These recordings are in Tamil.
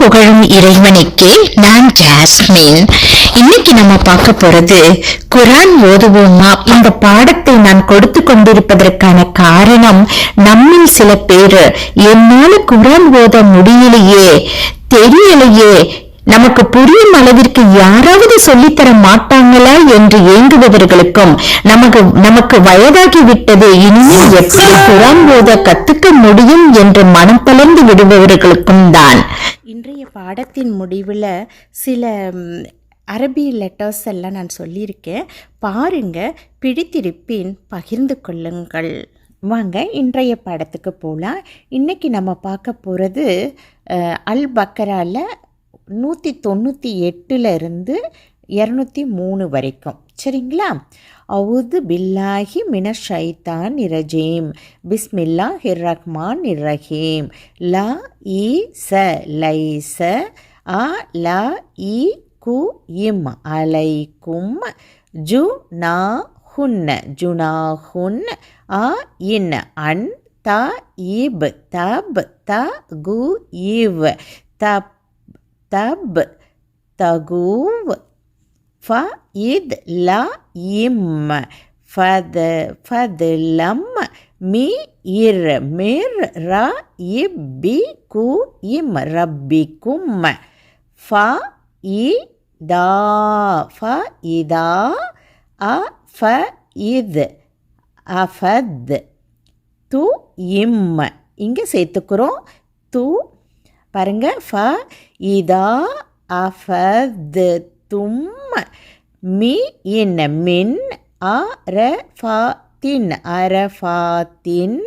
புகழும் இறைவனுக்கே நான் ஜாஸ்மின். இன்னைக்கு நம்ம பார்க்க போறது குரான் ஓதுவோமா? இந்த பாடத்தை நான் கொடுத்து கொண்டிருப்பதற்கான காரணம் நம்மில் சில பேரு என்னால குரான் ஓத முடியலையே தெரியலையே நமக்கு புரியும் அளவிற்கு யாராவது சொல்லித்தர மாட்டாங்களா? என்று ஏங்குபவர்களுக்கும் நமக்கு நமக்கு வயதாகி விட்டது இனிமேல் எப்படி குரான் ஓத கத்துக்க முடியும்? என்று மனம் பலர்ந்து விடுபவர்களுக்கும் தான். பாடத்தின் முடிவில் சில அரபி லெட்டர்ஸ் எல்லாம் நான் சொல்லியிருக்கேன். பாருங்கள் பிடித்திருப்பின் பகிர்ந்து கொள்ளுங்கள். வாங்க இன்றைய பாடத்துக்கு போகலாம் இன்றைக்கி நம்ம பார்க்க போகிறது அல் பக்கரால நூற்றி தொண்ணூற்றி எட்டுலேருந்து இரநூத்தி மூணு வரைக்கும். சரிங்களா? அவுது பில்லாஹி மின ஷைத்தான் இரஜீம். பிஸ்மில்லா ஹிர்ரஹ்மான் இரஹீம் லா இ ச லைச அ லா இ கு இம் அலைக்கும் ஜு நா ஹுன்ன ஜுனாஹுன் அ இன் அன் த இப் தப் த கு இவ் தப் தப் தகூவ் ஃப இத் ல இம் ஃபத ஃபதுலம் மி இர் மிர் ர இப்பி கு இம் ரப்பி கும் ஃப இ தா ஃப இதா அ ஃப இத் அஃபத் து இம் இங்கே சேர்த்துக்கிறோம். து பாருங்க. ஃப இதா அஃபத் தும்ம. மி இன் மின்? அர ஃபா தின். அர ஃபா தின்.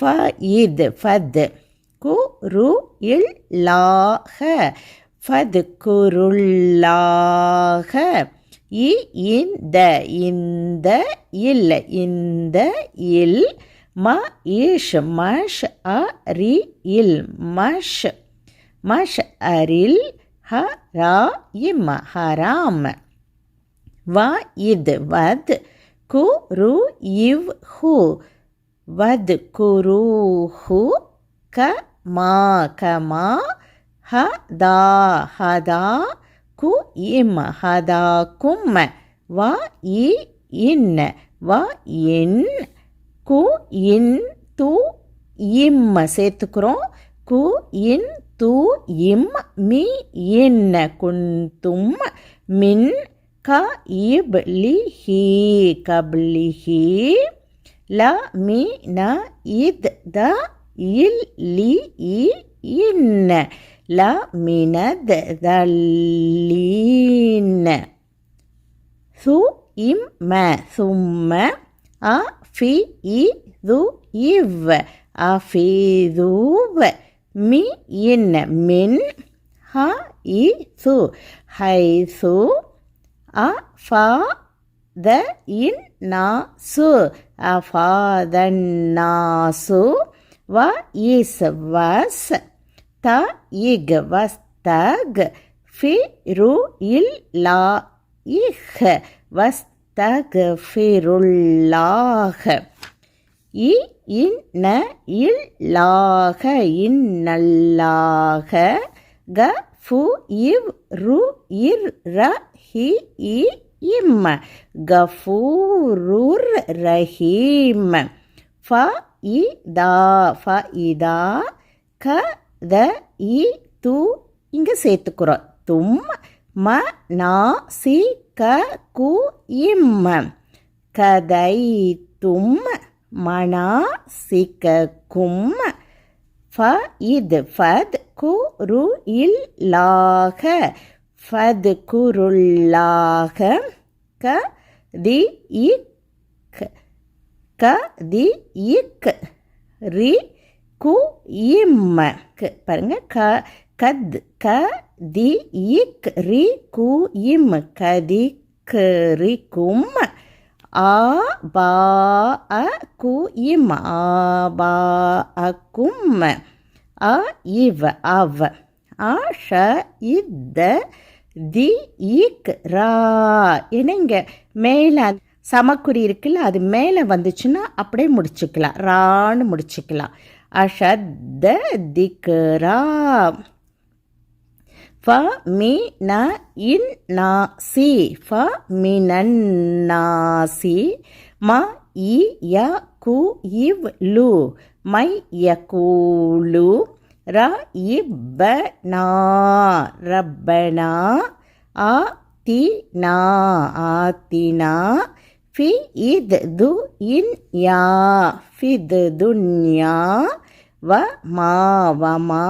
ஃப இது ஃபது. கு ரு இல் லாக ஃபது குருள்ளாக இ இந்த இந்த இல் இந்த இல். ம ஈஷ் மஷ் அரி இல் மஷ். மஷ் அரில் ஹ ரா இம் ஹராம் வ இத் வத் கு ரு இவ் ஹு வத் குரு ஹு க மா கமா ஹ தா ஹதா கு இம் ஹதா கும் வ இ இன் வ இன் கு இன் து இம் சேர்த்துக்கிறோம். கு இன் து இம் மி இன் குந்தும் மின் க இப்லிஹி கப்லிஹி ல மி ந இத் த இல் லி இ இன் ல மினத் தல்லீன் சு இம் ம சும்ம அ ஃபி இ து இவ் அஃபீதுவ் மி என்ன? மென் ஹ இ சு. ஹை சு. அ ஃபா த இன் நா சு. அ ஃபா த நா சு. வ இஸ் வஸ் த இக் வஸ் தக் ஃபி ரு இல் லா இஹ் வஸ் வஸ்தக் ஃபிருல்லாஹ் இ இன்ன இல்லாக இன்னல்லாக க ஃபு இவ் ரு இர் ர ஹி இ இம் கஃபூருர் ரஹீம் ஃப இ தா. ஃப இதா க த இ து. இங்கே சேர்த்துக்கிறோம். தும் ம நா சி க கு இம் கதை தும் மனா சிக்கும் ஃப இது ஃபத் குரு இல் லாக ஃபத் குருல்லாக க தி இக் க தி இக் ரி கு இம் க- பாருங்க க கத் க தி இக் ரி கு இம் கதி ரி கும் ஆ பா அ கு இம் ஆ பா அ கும் அ இவ அவ. ஆ ஷ இத்த தி இக் ரா. என்னங்க மேலே சமக்குறி இருக்குல்ல அது மேலே வந்துச்சுன்னா அப்படியே முடிச்சுக்கலாம். ரான்னு முடிச்சுக்கலாம். அஷத்த திக்ரா ஃப மி ந இன் நா சி. ஃப மினன் நாசி ம இ ய கு இவ் லு. மை ய கூலு ர இப்ப நா. ரப்பனா ஆ தி நா. ஆத்தினா ஃபி இத் து இன் யா. ஃபித் துன்யா வ மா வ மா.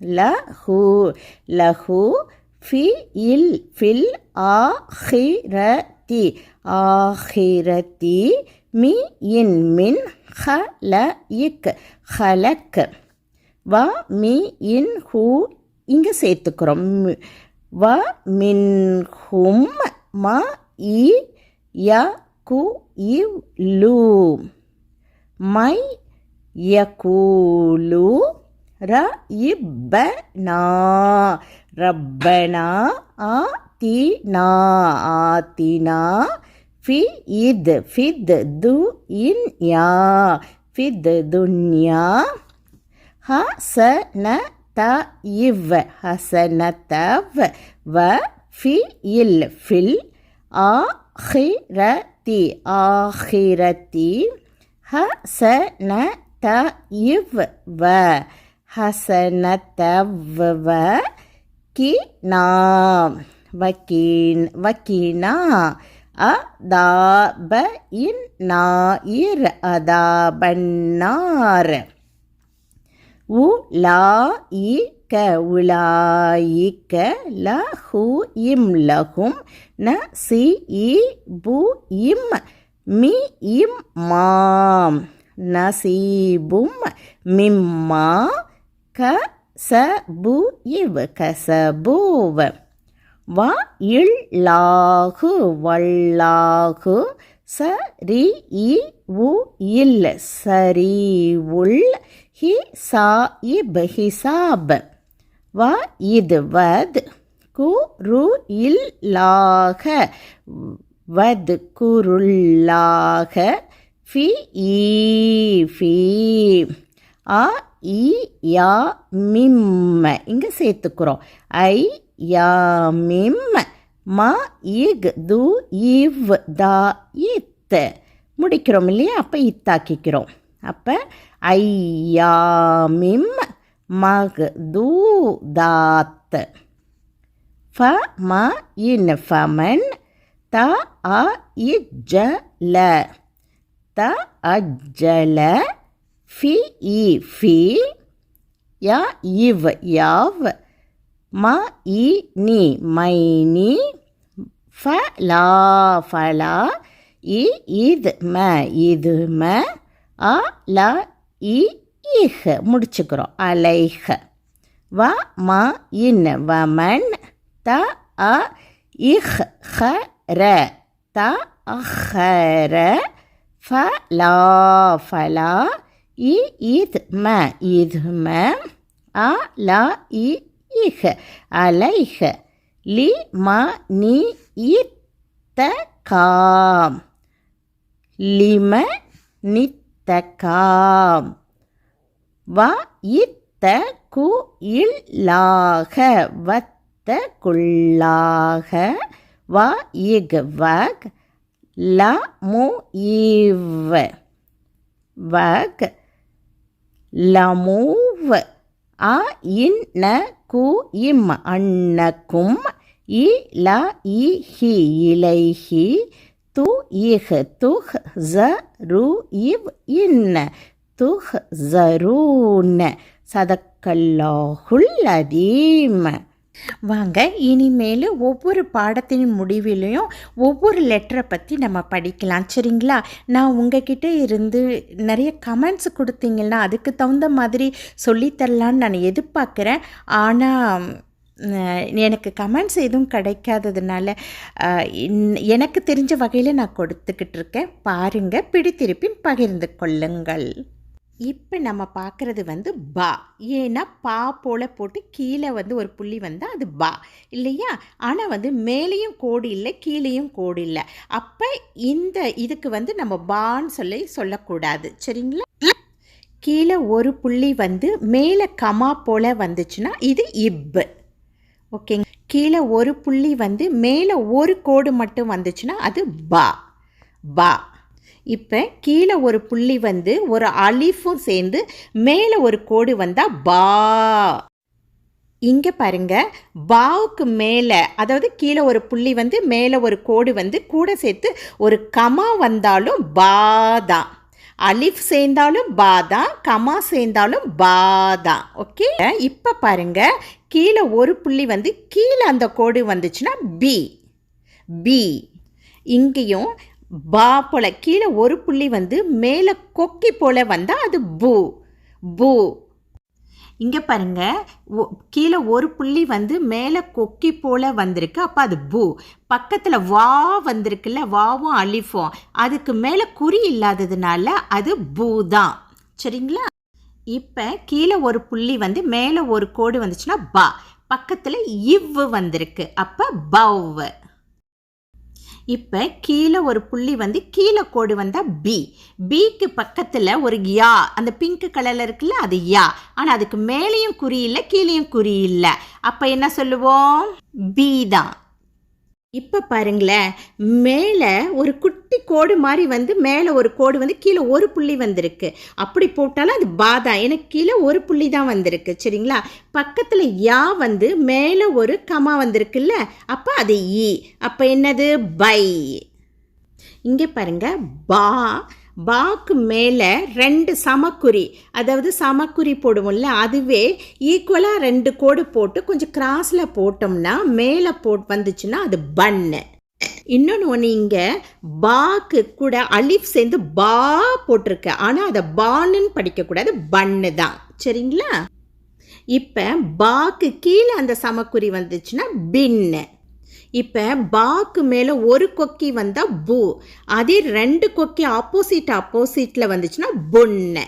லஹு லஹு ஃபி இல் ஃபில் ஆஹிரதி. ஆஹிரதி மி இன் மின் ஹலஇக் ஹலக். வ மி இன் ஹூ இங்கே சேர்த்துக்கிறோம். மி- வ மின் ஹும் ம இ ய கு இவ் லு. மை யகூலு ர இப்பனா ரப்பனா ஆத்தினா ஆத்தினா ஃபி இத். ஃபித் து இன் யா. ஃபித் துன்யா ஹசன த இவ். ஹசன தவ் வ. ஃபி இல். ஃபில். ஆ ஹி ர தி. ஆஹிரதி ஆஹிரதி ஹசனதஇவ் த இவ். வ. கினா வக்கீன் வக்கீனா அதாப இன் நாயிர் அதாபன்னார். உலாயிக்க உலாயிக்க லஹு இம் லஹும் ந சி இ பு இம் மி இம் மாம். நசீபும் மிம்மா க ச பு இவ். கசபூவ வ. இல் லாகு வல்லாகு ச ரி இ உ இல். சரி உள் ஹி சா சாயிப் ஹிசாப் வ இது வத். கு ரு இல் லாக. வத் குருள்ளாக ஃபி ஈ ஃபி. ஆ இ யா மிம்ம. இங்கே சேர்த்துக்கிறோம். ஐ யா மிம்ம. ம இக் து இவ் தா இத். முடிக்கிறோம் இல்லையா? அப்போ இத்தாக்கிக்கிறோம். அப்போ ஐயாமிம் மக் தூ தாத். ஃப ம இன். ஃபமன் த அ இஜ்ஜல. த அஜ்ஜல. ஃபி இ ஃபி யா இவ் யாவ் ம இ நி மைனி ஃபலா ஃபலா இ இது ம இது ம அ ல இ இஹ் முடிச்சுக்கிறோம். அலைஹ. வ ம இன் வமன் த அ இஹ் ஹ ர த அஹர ஃபலா ஃபலா இ இது ம இது ம அ லா இ இஹ அலைஹ லி ம நி இத்த காம் லிம நித்த காம் வ இத்த கு இல்லாக வத்த குள்ளாக வ இக வக் ல மு இவ் வக் லமூவ் அ இன் ந கு இம் அன்னக்கும் இ ல இ ஹி இலைஹி து இஹ் துஹ் ஜ ரு இவ் இன் துஹ் ஜரூன் சதக்கல்லாஹுல் அதீம் வாங்க இனிமேல் ஒவ்வொரு பாடத்தின் முடிவிலையும் ஒவ்வொரு லெட்டரை பற்றி நம்ம படிக்கலாம் சரிங்களா? நான் உங்ககிட்ட இருந்து நிறைய கமெண்ட்ஸ் கொடுத்தீங்கன்னா அதுக்கு தகுந்த மாதிரி சொல்லித்தரலான்னு நான் எதிர்பார்க்குறேன். ஆனால் எனக்கு கமெண்ட்ஸ் எதுவும் கிடைக்காததுனால இன்- எனக்கு தெரிஞ்ச வகையில் நான் கொடுத்துக்கிட்டு இருக்கேன். பாருங்கள் பிடித்திருப்பின் பகிர்ந்து கொள்ளுங்கள். இப்போ நம்ம பார்க்குறது வந்து பா. ஏன்னா பா போல் போட்டு கீழே வந்து ஒரு புள்ளி வந்தால் அது பா. இல்லையா? ஆனால் வந்து மேலேயும் கோடு இல்லை கீழேயும் கோடு இல்லை. அப்போ இந்த இதுக்கு வந்து நம்ம பான்னு சொல்லி சொல்லக்கூடாது. சரிங்களா? கீழே ஒரு புள்ளி வந்து மேலே கமா போல் வந்துச்சுன்னா இது இப்பு ஓகேங்க. கீழே ஒரு புள்ளி வந்து மேலே ஒரு கோடு மட்டும் வந்துச்சுன்னா அது பா. பா. இப்போ கீழே ஒரு புள்ளி வந்து ஒரு அலிஃபும் சேர்ந்து மேலே ஒரு கோடு வந்தால் பா. இங்கே பாருங்க பாவுக்கு மேலே அதாவது கீழே ஒரு புள்ளி வந்து மேலே ஒரு கோடு வந்து கூட சேர்த்து ஒரு கமா வந்தாலும் பா தான் அலிஃப் சேர்ந்தாலும் பா தான் கமா சேர்ந்தாலும் பா தான் ஓகே? இப்போ பாருங்க கீழே ஒரு புள்ளி வந்து கீழே அந்த கோடு வந்துச்சுன்னா பி. பி. இங்கேயும் பா போல கீழே ஒரு புள்ளி வந்து மேலே கொக்கி போல வந்தால் அது பூ. பூ. இங்கே பாருங்க ஒ- கீழே ஒரு புள்ளி வந்து மேலே கொக்கி போல வந்திருக்கு அப்போ அது பூ. பக்கத்தில் வா வந்திருக்குல்ல வாவும் அலிஃபும் அதுக்கு மேலே குறி இல்லாததுனால அது பூ தான். சரிங்களா? இப்போ கீழே ஒரு புள்ளி வந்து மேலே ஒரு கோடு வந்துச்சுன்னா பா. பக்கத்தில் இவ் வந்திருக்கு அப்போ பவ் இப்போ கீழே ஒரு புள்ளி வந்து கீழே கோடு வந்தால் பி பிக்கு பக்கத்தில் ஒரு யா அந்த பிங்க் கலரில் இருக்குல்ல அது யா. ஆனால் அதுக்கு மேலேயும் குறி இல்லை கீழேயும் குறி இல்லை. அப்போ என்ன சொல்லுவோம்? பி தான். இப்போ பாருங்களேன் மேலே ஒரு குட்டி கோடு மாதிரி வந்து மேலே ஒரு கோடு வந்து கீழே ஒரு புள்ளி வந்திருக்கு. அப்படி போட்டாலும் அது பாதா. எனக்கு கீழே ஒரு புள்ளி தான் வந்திருக்கு சரிங்களா? பக்கத்தில் யா வந்து மேலே ஒரு கமா வந்திருக்குல்ல அப்போ அது ஈ அப்போ என்னது? பை. இங்கே பாருங்க பா. பாக்கு மேலே ரெண்டு சமக்குறி அதாவது சமக்குறி போடுவோம்ல அதுவே ஈக்குவலாக ரெண்டு கோடு போட்டு கொஞ்சம் கிராஸில் போட்டோம்னா மேலே போட் வந்துச்சுன்னா அது பன்னு இன்னொன்று ஒன்று இங்கே பாக்கு கூட அலிஃப் சேர்ந்து பா போட்டிருக்கு. ஆனால் அதை பானுன்னு படிக்கக்கூடாது பன்னு தான். சரிங்களா? இப்போ பாக்கு கீழே அந்த சமக்குறி வந்துச்சுன்னா பின்னு இப்போ பாக்கு மேலே ஒரு கொக்கி வந்தால் பூ. அதே ரெண்டு கொக்கி ஆப்போசிட் ஆப்போசிட்டில் வந்துச்சுன்னா பொண்ணு.